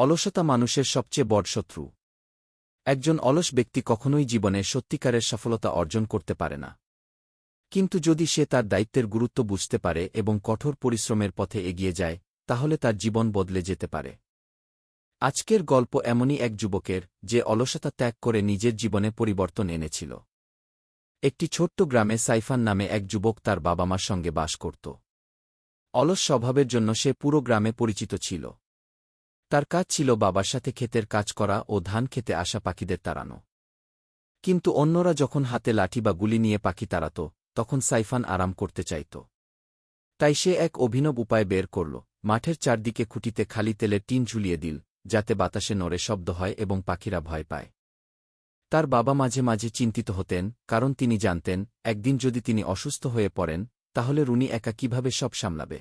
অলসতা মানুষের সবচেয়ে বড় শত্রু। একজন অলস ব্যক্তি কখনোই জীবনে সত্যিকারের সফলতা অর্জন করতে পারে না। কিন্তু যদি সে তার দায়িত্বের গুরুত্ব বুঝতে পারে এবং কঠোর পরিশ্রমের পথে এগিয়ে যায়, তাহলে তার জীবন বদলে যেতে পারে। আজকের গল্প এমনই এক যুবকের, যে অলসতা ত্যাগ করে নিজের জীবনে পরিবর্তন এনেছিল। একটি ছোট্ট গ্রামে সাইফান নামে এক যুবক তার বাবা মার সঙ্গে বাস করত। অলস স্বভাবের জন্য সে পুরো গ্রামে পরিচিত ছিল। তার কাজ ছিল বাবার সাথে ক্ষেতের কাজ করা ও ধান খেতে আসা পাখিদের তাড়ানো। কিন্তু অন্যরা যখন হাতে লাঠি বা গুলি নিয়ে পাখি তাড়াত, তখন সাইফান আরাম করতে চাইত। তাই সে এক অভিনব উপায় বের করল, মাঠের চারদিকে খুঁটিতে খালি তেলের টিন ঝুলিয়ে দিল, যাতে বাতাসে নড়ে শব্দ হয় এবং পাখিরা ভয় পায়। তার বাবা মাঝে মাঝে চিন্তিত হতেন, কারণ তিনি জানতেন, একদিন যদি তিনি অসুস্থ হয়ে পড়েন, তাহলে রুনি একা কীভাবে সব সামলাবে?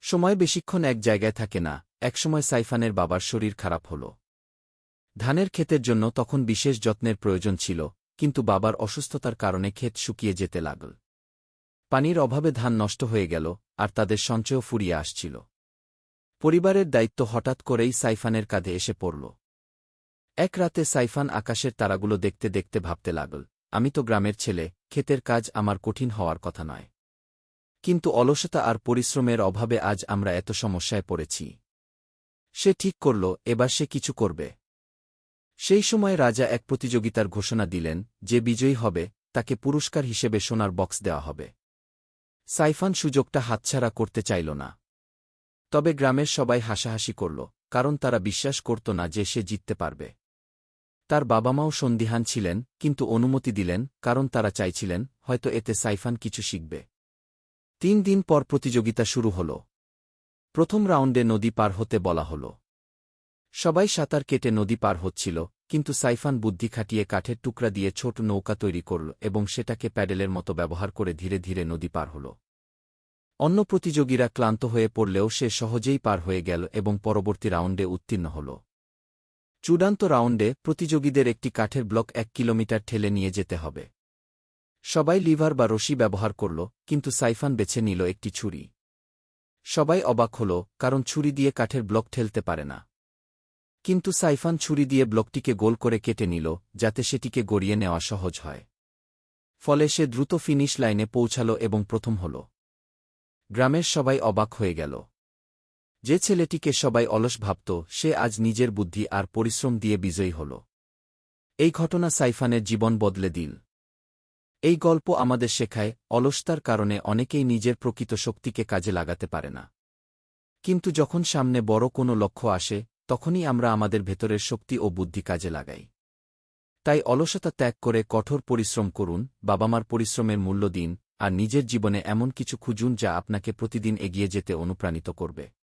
সময় বেশিক্ষণ এক জায়গায় থাকে না একসময় সাইফানের বাবার শরীর খারাপ হল। ধানের ক্ষেতের জন্য তখন বিশেষ যত্নের প্রয়োজন ছিল, কিন্তু বাবার অসুস্থতার কারণে ক্ষেত শুকিয়ে যেতে লাগল। পানির অভাবে ধান নষ্ট হয়ে গেল, আর তাদের সঞ্চয় ফুরিয়ে আসছিল। পরিবারের দায়িত্ব হঠাৎ করেই সাইফানের কাঁধে এসে পড়ল। এক রাতে সাইফান আকাশের তারাগুলো দেখতে দেখতে ভাবতে লাগল, আমি তো গ্রামের ছেলে, ক্ষেতের কাজ আমার কঠিন হওয়ার কথা নয়। কিন্তু অলসতা আর পরিশ্রমের অভাবে আজ আমরা এত সমস্যায় পড়েছি। সে ঠিক করল, এবার সে কিছু করবে। সেই সময় রাজা এক প্রতিযোগিতার ঘোষণা দিলেন, যে বিজয়ী হবে, তাকে পুরস্কার হিসেবে সোনার বক্স দেওয়া হবে। সাইফান সুযোগটা হাতছাড়া করতে চাইল না। তবে গ্রামের সবাই হাসাহাসি করল, কারণ তারা বিশ্বাস করত না যে সে জিততে পারবে। তার বাবা মাও সন্দিহান ছিলেন, কিন্তু অনুমতি দিলেন, কারণ তারা চাইছিলেন, হয়তো এতে সাইফান কিছু শিখবে। তিন দিন পর প্রতিযোগিতা শুরু হল। প্রথম রাউন্ডে নদী পার হতে বলা হল। সবাই সাঁতার কেটে নদী পার হচ্ছিল, কিন্তু সাইফান বুদ্ধি খাটিয়ে কাঠের টুকরা দিয়ে ছোট নৌকা তৈরি করল এবং সেটাকে প্যাডেলের মতো ব্যবহার করে ধীরে ধীরে নদী পার হল। অন্য প্রতিযোগীরা ক্লান্ত হয়ে পড়লেও সে সহজেই পার হয়ে গেল এবং পরবর্তী রাউন্ডে উত্তীর্ণ হল। চূড়ান্ত রাউন্ডে প্রতিযোগীদের একটি কাঠের ব্লক এক কিলোমিটার ঠেলে নিয়ে যেতে হবে। সবাই লিভার বা রশি ব্যবহার করল, কিন্তু সাইফান বেছে নিল একটি ছুরি। সবাই অবাক হল, কারণ ছুরি দিয়ে কাঠের ব্লক ঠেলতে পারে না। কিন্তু সাইফান ছুরি দিয়ে ব্লকটিকে গোল করে কেটে নিল, যাতে সেটিকে গড়িয়ে নেওয়া সহজ হয়। ফলে সে দ্রুত ফিনিশ লাইনে পৌঁছাল এবং প্রথম হল। গ্রামের সবাই অবাক হয়ে গেল। যে ছেলেটিকে সবাই অলস ভাবত, সে আজ নিজের বুদ্ধি আর পরিশ্রম দিয়ে বিজয়ী হল। এই ঘটনা সাইফানের জীবন বদলে দিল। এই গল্প আমাদের শেখায় অলসতার কারণে অনেকেই নিজের প্রকৃত শক্তিকে কাজে লাগাতে পারে না। কিন্তু যখন সামনে বড় কোনো লক্ষ্য আসে, তখনই আমরা আমাদের ভেতরের শক্তি ও বুদ্ধি কাজে লাগাই। তাই অলসতা ত্যাগ করে কঠোর পরিশ্রম করুন, বাবামার পরিশ্রমের মূল্য দিন, আর নিজের জীবনে এমন কিছু খুঁজুন যা আপনাকে প্রতিদিন এগিয়ে যেতে অনুপ্রাণিত করবে।